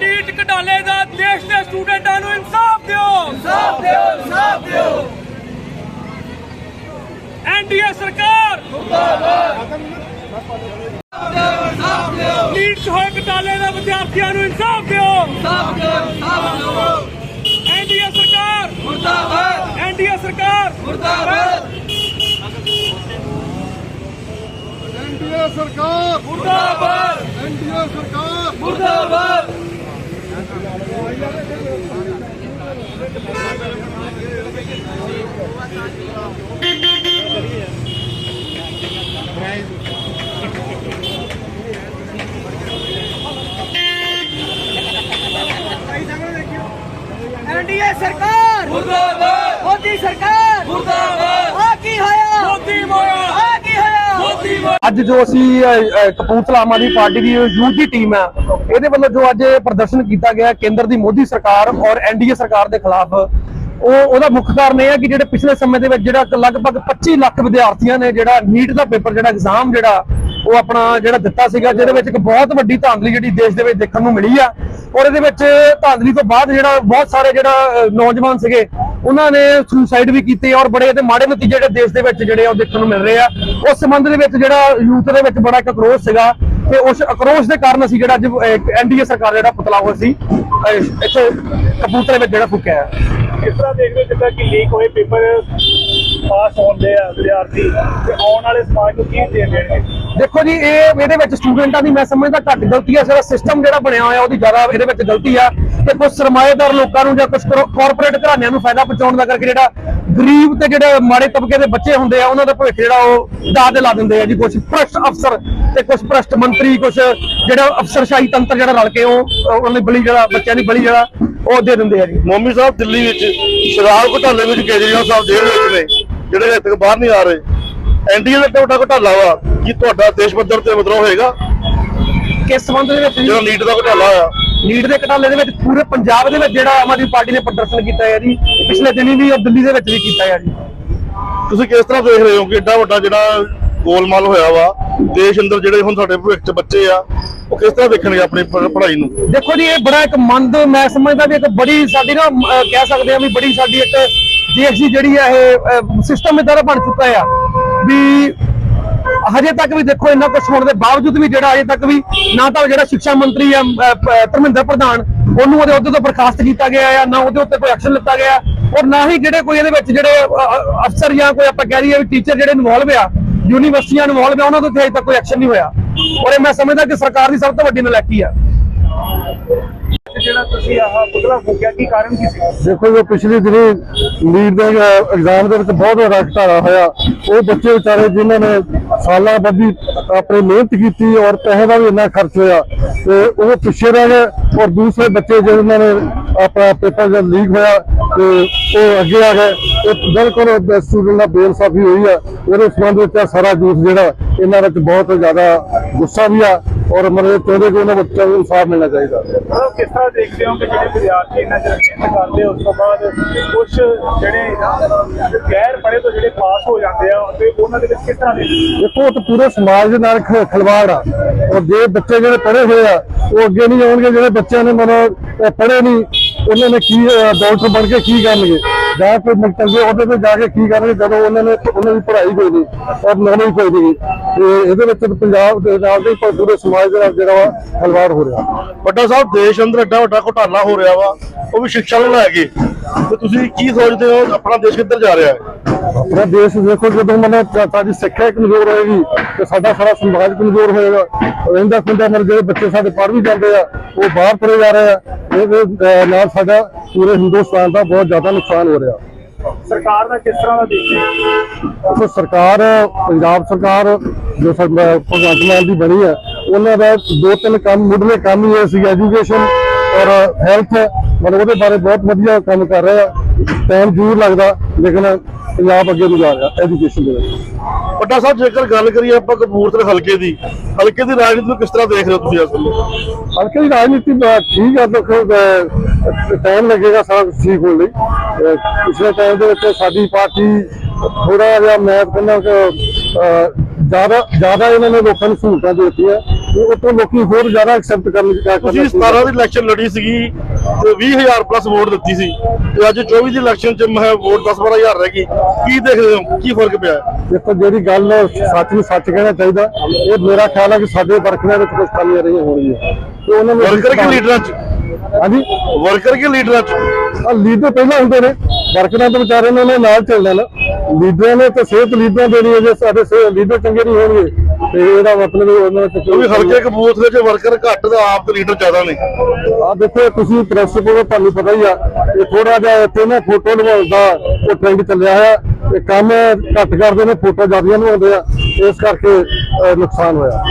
NEET ਘਟਾਲੇ ਦਾ ਦੇਸ਼ ਦੇ ਸਟੂਡੈਂਟਾਂ ਨੂੰ ਇਨਸਾਫ ਦਿਓ। ਇਨਸਾਫ ਦਿਓ ਇਨਸਾਫ ਦਿਓ। ਐਨਡੀਏ ਸਰਕਾਰ। ਨੀਟ ਹੋਏ ਘਟਾਲੇ ਦਾ ਵਿਦਿਆਰਥੀਆਂ ਨੂੰ ਇਨਸਾਫ ਦਿਓ। ਇਨਸਾਫ ਦਿਓ ਇਨਸਾਫ ਦਿਓ। ਸਰਕਾਰ ਮੁਰਦਾਬਾਦ ਐਨਡੀਏ ਸਰਕਾਰ ਐਨਡੀਏ ਸਰਕਾਰ ਮੁਰਦਾਬਾਦ ਐਨਡੀਏ ਸਰਕਾਰ ਮੁਰਦਾਬਾਦ ਐਨਡੀਏ ਸਰਕਾਰ ਮੁਰਦਾਬਾਦ। ਮੋਦੀ ਸਰਕਾਰ। ਮੁਰਦਾਬਾਦ। ਆ ਕੀ ਹੋਇਆ? ਮੋਦੀ ਮੋਇਆ। ਆ ਕੀ ਹੋਇਆ? ਮੋਦੀ ਮੋਇਆ। ਅੱਜ ਜੋ ਅਸੀਂ ਅ, ਅ, ਕਪੂਰਥਲਾ ਆਮ ਆਦਮੀ ਪਾਰਟੀ ਦੀ ਯੂਥ ਦੀ ਟੀਮ ਹੈ ਇਹਦੇ ਵੱਲੋਂ ਜੋ ਅੱਜ ਪ੍ਰਦਰਸ਼ਨ ਕੀਤਾ ਗਿਆ ਕੇਂਦਰ ਦੀ ਮੋਦੀ ਸਰਕਾਰ ਔਰ ਐਨਡੀਏ ਸਰਕਾਰ ਦੇ ਖਿਲਾਫ ਉਹ ਉਹਦਾ ਮੁੱਖ ਕਾਰਨ ਇਹ ਹੈ ਕਿ ਜਿਹੜੇ ਪਿਛਲੇ ਸਮੇਂ ਦੇ ਵਿੱਚ ਜਿਹੜਾ ਲਗਭਗ 25 ਲੱਖ ਵਿਦਿਆਰਥੀਆਂ ਨੇ ਜਿਹੜਾ ਨੀਟ ਦਾ ਪੇਪਰ ਜਿਹੜਾ ਐਗਜ਼ਾਮ ਜਿਹੜਾ ਉਹ ਆਪਣਾ ਜਿਹੜਾ ਦਿੱਤਾ ਸੀਗਾ ਜਿਹਦੇ ਵਿੱਚ ਇੱਕ ਬਹੁਤ ਵੱਡੀ ਧਾਂਦਲੀ ਜਿਹੜੀ ਦੇਸ਼ ਦੇ ਵਿੱਚ ਦੇਖਣ ਨੂੰ ਮਿਲੀ ਆ। ਔਰ ਇਹਦੇ ਵਿੱਚ ਧਾਂਦਲੀ ਤੋਂ ਬਾਅਦ ਜਿਹੜਾ ਬਹੁਤ ਸਾਰੇ ਜਿਹੜਾ ਨੌਜਵਾਨ ਸੀਗੇ ਉਹਨਾਂ ਨੇ ਸੁਸਾਈਡ ਵੀ ਕੀਤੇ ਔਰ ਬੜੇ ਇਹਦੇ ਮਾੜੇ ਨਤੀਜੇ ਜਿਹੜੇ ਦੇਸ਼ ਦੇ ਵਿੱਚ ਜਿਹੜੇ ਆ ਉਹ ਦੇਖਣ ਨੂੰ ਮਿਲ ਰਹੇ ਆ। ਉਸ ਸੰਬੰਧ ਦੇ ਵਿੱਚ ਜਿਹੜਾ ਯੂਥ ਦੇ ਵਿੱਚ ਬੜਾ ਇੱਕ ਆਕਰੋਸ਼ ਸੀਗਾ ਤੇ ਉਸ ਆਕਰੋਸ਼ ਦੇ ਕਾਰਨ ਅਸੀਂ ਜਿਹੜਾ ਅੱਜ ਐਨਡੀਏ ਸਰਕਾਰ ਜਿਹੜਾ ਪੁਤਲਾ ਹੋਇਆ ਸੀ ਅਹ, ਇੱਥੇ ਕਪੂਰਥਲੇ ਵਿੱਚ ਜਿਹੜਾ ਫੁੱਕਿਆ ਹੈ ਕਿਸ ਤਰ੍ਹਾਂ ਦੇਖਦੇ ਜਿੱਦਾਂ ਕਿ ਲੀਕ ਹੋਏ ਪੇਪਰ ਪਾਸ ਹੁੰਦੇ ਆ ਵਿਦਿਆਰਥੀ ਤੇ ਆਉਣ ਵਾਲੇ ਸਮਾਜ ਨੂੰ ਕੀ ਦੇ ਦੇਣਗੇ? ਦੇਖੋ ਜੀ ਇਹ ਇਹਦੇ ਵਿੱਚ ਸਟੂਡੈਂਟਾਂ ਦੀ ਮੈਂ ਸਮਝਦਾ ਘੱਟ ਗਲਤੀ ਹੈ ਸਾਰਾ ਸਿਸਟਮ ਜਿਹੜਾ ਬਣਿਆ ਹੋਇਆ ਉਹਦੀ ਜ਼ਿਆਦਾ ਇਹਦੇ ਵਿੱਚ ਗਲਤੀ ਆ ਤੇ ਕੁਝ ਸਰਮਾਏਦਾਰ ਲੋਕਾਂ ਨੂੰ ਜਾਂ ਕੁਝ ਕਾਰਪੋਰੇਟ ਘਰਾਣਿਆਂ ਨੂੰ ਫਾਇਦਾ ਪਹੁੰਚਾਉਣ ਦਾ ਕਰਕੇ ਜਿਹੜਾ ਗਰੀਬ ਤੇ ਜਿਹੜੇ ਮਾੜੇ ਤਬਕੇ ਦੇ ਬੱਚੇ ਹੁੰਦੇ ਆ ਉਹਨਾਂ ਦਾ ਭਵਿੱਖ ਜਿਹੜਾ ਉਹ ਦਾਅ ਤੇ ਲਾ ਦਿੰਦੇ ਆ ਜੀ ਕੁਝ ਭ੍ਰਸ਼ਟ ਅਫਸਰ ਤੇ ਕੁਝ ਭ੍ਰਸ਼ਟ ਮੰਤਰੀ ਕੁਝ ਜਿਹੜਾ ਅਫਸਰਸ਼ਾਹੀ ਤੰਤਰ ਜਿਹੜਾ ਰਲ ਕੇ ਉਹ ਉਹ ਉਹਨਾਂ ਦੀ ਬਲੀ ਜਿਹੜਾ ਬੱਚਿਆਂ ਦੀ ਬਲੀ ਜਿਹੜਾ ਉਹ ਦੇ ਦਿੰਦੇ ਆ ਜੀ। ਮੋਮੀ ਸਾਹਿਬ ਦਿੱਲੀ ਵਿੱਚ ਸ਼ਰਾਬ ਘੁਟਾਲੇ ਵਿੱਚ ਕੇਜਰੀਵਾਲ ਸਾਹਿਬ ਜੇਲ੍ਹ ਵਿੱਚ ਨੇ। ਜਿਹੜੇ ਤੱਕ ਬਾਹਰ ਨਹੀਂ ਆ ਰਹੇ ਐਨਡੀਏ ਦਾ ਤੁਹਾਡਾ ਘੁਟਾਲਾ ਵਾ ਕੀ ਤੁਹਾਡਾ ਦੇਸ਼ ਪੱਧਰ ਤੇ ਵਿਦਰੋਹ ਹੋਏਗਾ। ਕਿਸ ਸੰਬੰਧ ਦੇ ਵਿੱਚ ਜਿਹੜਾ ਨੀਟ ਦਾ ਘੁਟਾਲਾ ਆ। ਲੀਡ ਦੇ ਘਟਾਲੇ ਦੇ ਵਿੱਚ ਪੂਰੇ ਪੰਜਾਬ ਦੇ ਵਿੱਚ ਜਿਹੜਾ ਆਮ ਆਦਮੀ ਪਾਰਟੀ ਨੇ ਪ੍ਰਦਰਸ਼ਨ ਕੀਤਾ ਹੈ ਜੀ ਪਿਛਲੇ ਦਿਨੀ ਵੀ ਔਰ ਦਿੱਲੀ ਦੇ ਵਿੱਚ ਵੀ ਕੀਤਾ ਹੈ ਜੀ। ਤੁਸੀਂ ਕਿਸ ਤਰ੍ਹਾਂ ਦੇਖ ਰਹੇ ਹੋ ਕਿ ਏਡਾ ਵੱਡਾ ਜਿਹੜਾ ਗੋਲਮਾਲ ਹੋਇਆ ਵਾ ਦੇਸ਼ ਅੰਦਰ ਜਿਹੜੇ ਹੁਣ ਸਾਡੇ ਭਵਿੱਖ ਚ ਬੱਚੇ ਆ ਉਹ ਕਿਸ ਤਰ੍ਹਾਂ ਦੇਖਣਗੇ ਆਪਣੀ ਪੜ੍ਹਾਈ ਨੂੰ? ਦੇਖੋ ਜੀ ਇਹ ਬੜਾ ਇੱਕ ਮੰਦ ਮੈਂ ਸਮਝਦਾ ਵੀ ਇੱਕ ਬੜੀ ਸਾਡੀ ਨਾ ਕਹਿ ਸਕਦੇ ਆ ਵੀ ਬੜੀ ਸਾਡੀ ਇੱਕ ਦੇਸ਼ ਦੀ ਜਿਹੜੀ ਆ ਇਹ ਸਿਸਟਮ ਇਦਾਂ ਦਾ ਬਣ ਚੁੱਕਾ ਆ ਵੀ ਹਜੇ ਤੱਕ ਵੀ ਦੇਖੋ ਇੰਨਾ ਕੁਝ ਹੋਣ ਦੇ ਬਾਵਜੂਦ ਵੀ ਜਿਹੜਾ ਅਜੇ ਤੱਕ ਵੀ ਨਾ ਤਾਂ ਜਿਹੜਾ ਸਿੱਖਿਆ ਮੰਤਰੀ ਆ ਧਰਮਿੰਦਰ ਪ੍ਰਧਾਨ, ਉਹਨੂੰ ਉਹਦੇ ਅਹੁਦੇ ਤੋਂ ਬਰਖਾਸਤ ਕੀਤਾ ਗਿਆ ਆ, ਨਾ ਉਹਦੇ ਉੱਤੇ ਕੋਈ ਐਕਸ਼ਨ ਲਿੱਤਾ ਗਿਆ। ਔਰ ਨਾ ਹੀ ਜਿਹੜੇ ਕੋਈ ਇਹਦੇ ਵਿੱਚ ਜਿਹੜੇ ਅਫਸਰ ਜਾਂ ਕੋਈ ਆਪਾਂ ਕਹਿ ਲਈਏ ਵੀ ਟੀਚਰ ਜਿਹੜੇ ਇਨਵੋਲਵ ਆ ਯੂਨੀਵਰਸਿਟੀਆਂ ਇਨਵੋਲਵ ਆ, ਉਹਨਾਂ ਤੋਂ ਇੱਥੇ ਅਜੇ ਤੱਕ ਕੋਈ ਐਕਸ਼ਨ ਨਹੀਂ ਹੋਇਆ। ਔਰ ਇਹ ਮੈਂ ਸਮਝਦਾ ਕਿ ਸਰਕਾਰ ਦੀ ਸਭ ਤੋਂ ਵੱਡੀ ਨਲਾਇਕੀ ਆ। ਜਿਹੜਾ ਤੁਸੀਂ ਆਹ ਪੁਤਲਾ ਫੂਕਿਆ, ਕੀ ਕਾਰਨ ਕੀ ਸੀ? ਦੇਖੋ ਜੋ ਪਿਛਲੇ ਦਿਨੀ ਨੀਟ ਦੇ ਐਗਜ਼ਾਮ ਦੇ ਵਿੱਚ ਬਹੁਤ ਵੱਡਾ ਘਟਾਲਾ ਹੋਇਆ। ਉਹ ਬੱਚੇ ਵਿਚਾਰੇ ਜਿਨ੍ਹਾਂ ਨੇ ਸਾਲਾਂ ਬੱਧੀ ਆਪਣੀ ਮਿਹਨਤ ਕੀਤੀ ਔਰ ਪੈਸੇ ਦਾ ਵੀ ਇੰਨਾ ਖਰਚ ਹੋਇਆ ਤੇ ਉਹ ਪਿੱਛੇ ਰਹਿ ਗਏ ਔਰ ਦੂਸਰੇ ਬੱਚੇ ਜਿਨ੍ਹਾਂ ਨੇ ਆਪਣਾ ਪੇਪਰ ਜਦ ਲੀਕ ਹੋਇਆ ਤੇ ਉਹ ਅੱਗੇ ਆ ਗਏ। ਇਹ ਬਿਲਕੁਲ ਸਟੂਡੈਂਟ ਨਾਲ ਬੇਇਨਸਾਫੀ ਹੋਈ ਆ। ਉਹਦੇ ਸੰਬੰਧ ਵਿੱਚ ਸਾਰਾ ਜੂਸ ਜਿਹੜਾ ਇਹਨਾਂ ਵਿੱਚ ਬਹੁਤ ਜ਼ਿਆਦਾ ਗੁੱਸਾ ਵੀ ਆ। ਔਰ ਮਤਲਬ ਚਾਹੁੰਦੇ ਕਿ ਉਹਨਾਂ ਬੱਚਿਆਂ ਨੂੰ ਇਨਸਾਫ ਮਿਲਣਾ ਚਾਹੀਦਾ। ਮਤਲਬ ਕਿਸ ਤਰ੍ਹਾਂ ਦੇਖਦੇ ਹੋ ਕਿ ਜਿਹੜੇ ਵਿਦਿਆਰਥੀ ਇਹਨਾਂ ਮਿਹਨਤ ਕਰਦੇ ਉਸ ਤੋਂ ਬਾਅਦ ਕੁਝ ਜਿਹੜੇ ਗੈਰ ਪੜ੍ਹੇ ਤੋਂ ਜਿਹੜੇ ਪਾਸ ਹੋ ਜਾਂਦੇ ਆ ਤੇ ਉਹਨਾਂ ਦੇ ਵਿੱਚ ਕਿਸ ਤਰ੍ਹਾਂ ਦੇ ਦੇਖੋ ਉਹ ਤਾਂ ਪੂਰੇ ਸਮਾਜ ਦੇ ਨਾਲ ਖਿਲਵਾੜ ਆ। ਔਰ ਜੇ ਬੱਚੇ ਜਿਹੜੇ ਪੜ੍ਹੇ ਹੋਏ ਆ ਉਹ ਅੱਗੇ ਨਹੀਂ ਆਉਣਗੇ ਜਿਹੜੇ ਬੱਚਿਆਂ ਨੇ ਮਤਲਬ ਪੜ੍ਹੇ ਨਹੀਂ ਉਹਨਾਂ ਨੇ ਕੀ ਡਾਕਟਰ ਬਣ ਕੇ ਕੀ ਕਰਨਗੇ? ਜਾਂ ਕੋਈ ਚੰਗੇ ਉਹਦੇ ਤੇ ਜਾ ਕੇ ਕੀ ਕਰਨਗੇ ਜਦੋਂ ਉਹਨਾਂ ਨੇ ਉਹਨਾਂ ਦੀ ਪੜ੍ਹਾਈ ਕੋਈ ਨਹੀਂ ਔਰ ਨੌਲੇਜ ਕੋਈ ਨਹੀਂ। ਤੇ ਇਹਦੇ ਵਿੱਚ ਪੰਜਾਬ ਦੇ ਨਾਲ ਦੇ ਪੂਰੇ ਸਮਾਜ ਦੇ ਨਾਲ ਜਿਹੜਾ ਵਾ ਖਿਲਵਾੜ ਹੋ ਰਿਹਾ। ਵੱਡਾ ਸਾਹਿਬ, ਦੇਸ਼ ਅੰਦਰ ਐਡਾ ਵੱਡਾ ਘੁਟਾਲਾ ਹੋ ਰਿਹਾ ਵਾ, ਉਹ ਵੀ ਸਿੱਖਿਆ ਨੂੰ ਲੈ ਕੇ ਤੇ ਤੁਸੀਂ ਕੀ ਸੋਚਦੇ ਹੋ, ਆਪਣਾ ਦੇਸ਼ ਕਿੱਧਰ ਜਾ ਰਿਹਾ ਹੈ? ਆਪਣਾ ਦੇਸ਼ ਦੇਖੋ, ਜਦੋਂ ਮਨ ਸਾਡੀ ਸਿੱਖਿਆ ਕਮਜ਼ੋਰ ਹੋਏਗੀ, ਤੇ ਸਾਡਾ ਸਾਰਾ ਸਮਾਜ ਕਮਜ਼ੋਰ ਹੋਏਗਾ। ਰਹਿੰਦਾ ਖੁੰਦਾ ਮਰ ਜਿਹੜੇ ਬੱਚੇ ਸਾਡੇ ਪੜ੍ਹ ਵੀ ਜਾਂਦੇ ਆ, ਉਹ ਬਾਹਰ ਤੁਰੇ ਜਾ ਰਹੇ ਆ। ਇਹਦੇ ਨਾਲ ਸਾਡਾ ਪੂਰੇ ਹਿੰਦੁਸਤਾਨ ਦਾ ਬਹੁਤ ਜ਼ਿਆਦਾ ਨੁਕਸਾਨ ਹੋ ਰਿਹਾ। ਸਰਕਾਰ ਦਾ ਕਿਸ ਤਰ੍ਹਾਂ ਦਾ ਦੇਖਦੇ ਹੋ? ਸਰਕਾਰ, ਪੰਜਾਬ ਸਰਕਾਰ ਜੋ ਭਗਵੰਤ ਮਾਨ ਦੀ ਬਣੀ ਹੈ, ਉਹਨਾਂ ਦਾ ਦੋ ਤਿੰਨ ਕੰਮ ਮੁੱਢਲੇ ਕੰਮ ਹੀ ਹੈ ਸੀ ਐਜੂਕੇਸ਼ਨ ਔਰ ਹੈਲਥ ਮਤਲਬ ਉਹਦੇ ਬਾਰੇ ਬਹੁਤ ਵਧੀਆ ਕੰਮ ਕਰ ਰਹੇ। ਆ ਟਾਈਮ ਜ਼ਰੂਰ ਲੱਗਦਾ ਲੇਕਿਨ ਪੰਜਾਬ ਅੱਗੇ ਨੂੰ ਜਾ ਰਿਹਾ ਐਜੂਕੇਸ਼ਨ ਦੇ ਵਿੱਚ। ਵੱਡਾ ਸਾਹਿਬ ਜੇਕਰ ਗੱਲ ਕਰੀਏ ਆਪਾਂ ਕਪੂਰਥਲੇ ਹਲਕੇ ਦੀ ਹਲਕੇ ਦੀ ਰਾਜਨੀਤੀ ਨੂੰ ਕਿਸ ਤਰ੍ਹਾਂ ਦੇਖ ਰਹੇ ਹੋ ਤੁਸੀਂ ਅਸਲ ਹਲਕੇ ਦੀ ਰਾਜਨੀਤੀ ਠੀਕ ਹੈ ਦੇਖੋ ਟਾਈਮ ਲੱਗੇਗਾ ਸਾਰਾ ਠੀਕ ਹੋਣ ਲਈ। ਪਿਛਲੇ ਟਾਈਮ ਦੇ ਵਿੱਚ ਸਾਡੀ ਪਾਰਟੀ ਥੋੜਾ ਜਿਹਾ ਮੈਂ ਕਹਿੰਦਾ ਕਿ ਜ਼ਿਆਦਾ ਜ਼ਿਆਦਾ ਇਹਨਾਂ ਨੇ ਲੋਕਾਂ ਨੂੰ ਸਹੂਲਤਾਂ ਦਿੱਤੀਆਂ। ਤੇ ਉਹ ਤੋਂ ਲੋਕੀ ਹੋਰ ਜ਼ਿਆਦਾ ਐਕਸੈਪਟ ਕਰਨ ਦੀ ਤੁਸੀਂ 17 ਦੀ ਇਲੈਕਸ਼ਨ ਲੜੀ ਸੀਗੀ ਤੇ 20000 ਪਲੱਸ ਵੋਟ ਦਿੱਤੀ ਸੀ ਤੇ ਅੱਜ 24 ਦੀ ਇਲੈਕਸ਼ਨ ਚ ਮੈਂ ਵੋਟ 10-12000 ਰਹਿ ਗਈ। ਕੀ ਦੇਖਦੇ ਹੋ? ਕੀ ਫ਼ਰਕ ਪਿਆ? ਦੇਖੋ ਜਿਹੜੀ ਗੱਲ ਸੱਚ ਨੂੰ ਸੱਚ ਕਹਿਣਾ ਚਾਹੀਦਾ ਇਹ ਮੇਰਾ ਖਿਆਲ ਹੈ ਕਿ ਸਾਡੇ ਵਰਕਰਾਂ ਵਿੱਚ ਕੁਝ ਕਮੀਆਂ ਰਹੀਆਂ ਹੋਣਗੀਆਂ। ਤੇ ਉਹਨਾਂ ਨੂੰ ਵਰਕਰ ਕੇ ਲੀਡਰਾਂ ਚ? ਹਾਂਜੀ। ਵਰਕਰ ਕੇ ਲੀਡਰਾਂ ਆ? ਲੀਡਰ ਪਹਿਲਾਂ ਹੁੰਦੇ ਨੇ। ਵਰਕਰਾਂ ਤੋਂ ਵਿਚਾਰੇ ਨੇ ਨਾਲ ਚੱਲਣਾ ਨਾ। ਲੀਡਰਾਂ ਨੇ ਤਾਂ ਸਿਹਤ ਲੀਡਰਾਂ ਦੇਣੀ ਹੈ ਜੇ ਸਾਡੇ ਲੀਡਰ ਚੰਗੇ ਨਹੀਂ ਹੋਣਗੇ ਤੇ ਇਹਦਾ ਮਤਲਬ ਇਹ ਉਹਨਾਂ ਵਿੱਚ ਕਿਉਂਕਿ ਹਲਕੇ ਕਪੂਰਥਲੇ ਚ ਵਰਕਰ ਘੱਟ ਤੇ ਆਪ ਤੇ ਲੀਡਰ ਜ਼ਿਆਦਾ ਨੇ। ਆ ਦੇਖੋ ਤੁਸੀਂ ਪ੍ਰੈਸ ਕੋਲ ਤੁਹਾਨੂੰ ਪਤਾ ਹੀ ਆ ਇਹ ਥੋੜਾ ਜਿਹਾ ਇੱਥੇ ਨਾ ਫੋਟੋ ਲਵਾਉਣ ਦਾ ਉਹ ਟ੍ਰੈਂਡ ਚੱਲਿਆ ਹੋਇਆ। ਇਹ ਕੰਮ ਘੱਟ ਕਰਦੇ ਨੇ ਫੋਟੋ ਜ਼ਿਆਦੀਆਂ ਲਵਾਉਂਦੇ ਆ। ਇਸ ਕਰਕੇ ਨੁਕਸਾਨ ਹੋਇਆ।